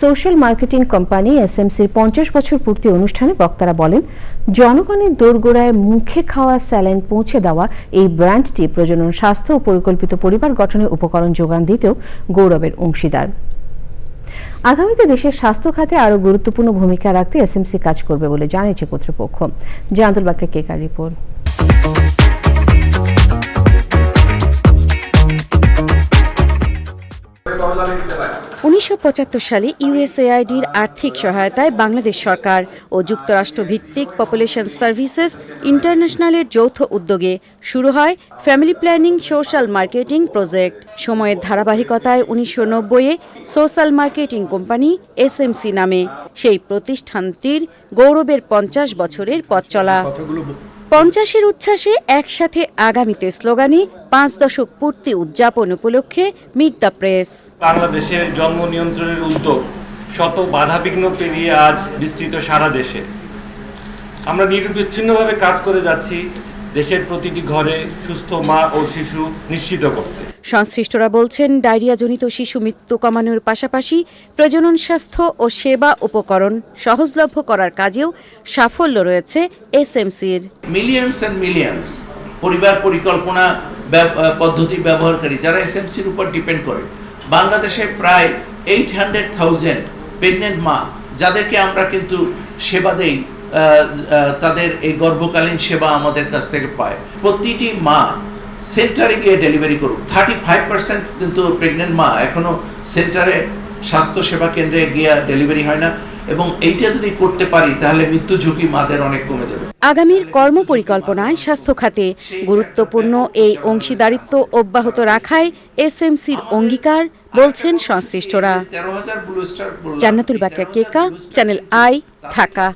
Social marketing company এসএমসির পঞ্চাশ বছর পূর্তি অনুষ্ঠানে বক্তারা বলেন, জনগণের দোরগোড়ায় মুখে খাওয়া স্যালাইন পৌঁছে দেওয়া এই ব্র্যান্ডটি প্রজনন স্বাস্থ্য ও পরিকল্পিত পরিবার গঠনের উপকরণ যোগান দিতেও গৌরবের অংশীদার। আগামীতে দেশের স্বাস্থ্য খাতে আরও গুরুত্বপূর্ণ ভূমিকা রাখতে এসএমসি কাজ করবে বলে জানিয়েছে কর্তৃপক্ষ। জাহাদুল বাক্যের কেকার রিপোর্ট? উনিশশো পঁচাত্তর সালে ইউএসএআইডির আর্থিক সহায়তায় বাংলাদেশ সরকার ও যুক্তরাষ্ট্র ভিত্তিক পপুলেশন সার্ভিসেস ইন্টারন্যাশনালের যৌথ উদ্যোগে শুরু হয় family planning social marketing project. সময়ের ধারাবাহিকতায় উনিশশো নব্বইয়ে সোশ্যাল মার্কেটিং কোম্পানি এসএমসি নামে সেই প্রতিষ্ঠানটির গৌরবের পঞ্চাশ বছরের পথ চলা। পঞ্চাশের উচ্ছ্বাসে একসাথে আগামীতে স্লোগানে পাঁচ দশক পূর্তি উদযাপন উপলক্ষে মিট দ্য প্রেস। বাংলাদেশের জন্ম নিয়ন্ত্রণের উদ্যোগ শত বাধাবিঘ্ন পেরিয়ে আজ বিস্তৃত সারা দেশে। আমরা নিরবিচ্ছিন্নভাবে কাজ করে যাচ্ছি দেশের প্রতিটি ঘরে সুস্থ মা ও শিশু নিশ্চিত করতে। সংশ্লিষ্টরা বলছেন, ডায়রিয়াজনিত শিশু মৃত্যু কমানোর পাশাপাশি প্রজনন স্বাস্থ্য ও সেবা উপকরণ সহজলভ্য করার কাজেও সাফল্য রয়েছে এসএমসির। মিলিয়নস অ্যান্ড মিলিয়নস পরিবার পরিকল্পনা পদ্ধতি ব্যবহারকারী যারা এসএমসির উপর ডিপেন্ড করে, বাংলাদেশে প্রায় এইট হান্ড্রেড থাউজেন্ড প্রেগনেন্ট মা, যাদেরকে আমরা কিন্তু সেবা দেই তাদের এই গর্ভকালীন সেবা আমাদের কাছ থেকে পায়। প্রতিটি মা সেন্টারে গিয়ে ডেলিভারি করুক থার্টি ফাইভ পার্সেন্ট কিন্তু প্রেগনেন্ট মা এখনও সেন্টারে স্বাস্থ্য সেবা কেন্দ্রে গিয়ে ডেলিভারি হয় না। এবং এইটা যদি করতে পারি তাহলে মৃত্যু ঝুঁকি মাদের অনেক কমে যাবে। আগামীর কর্মপরিকল্পনায় স্বাস্থ্য খাতে গুরুত্বপূর্ণ এই অংশীদারিত্ব অব্যাহত রাখায় এসএমসির অঙ্গীকার বলছেন সংশ্লিষ্টরা। Jannatul Bakia Keka channel I Dhaka.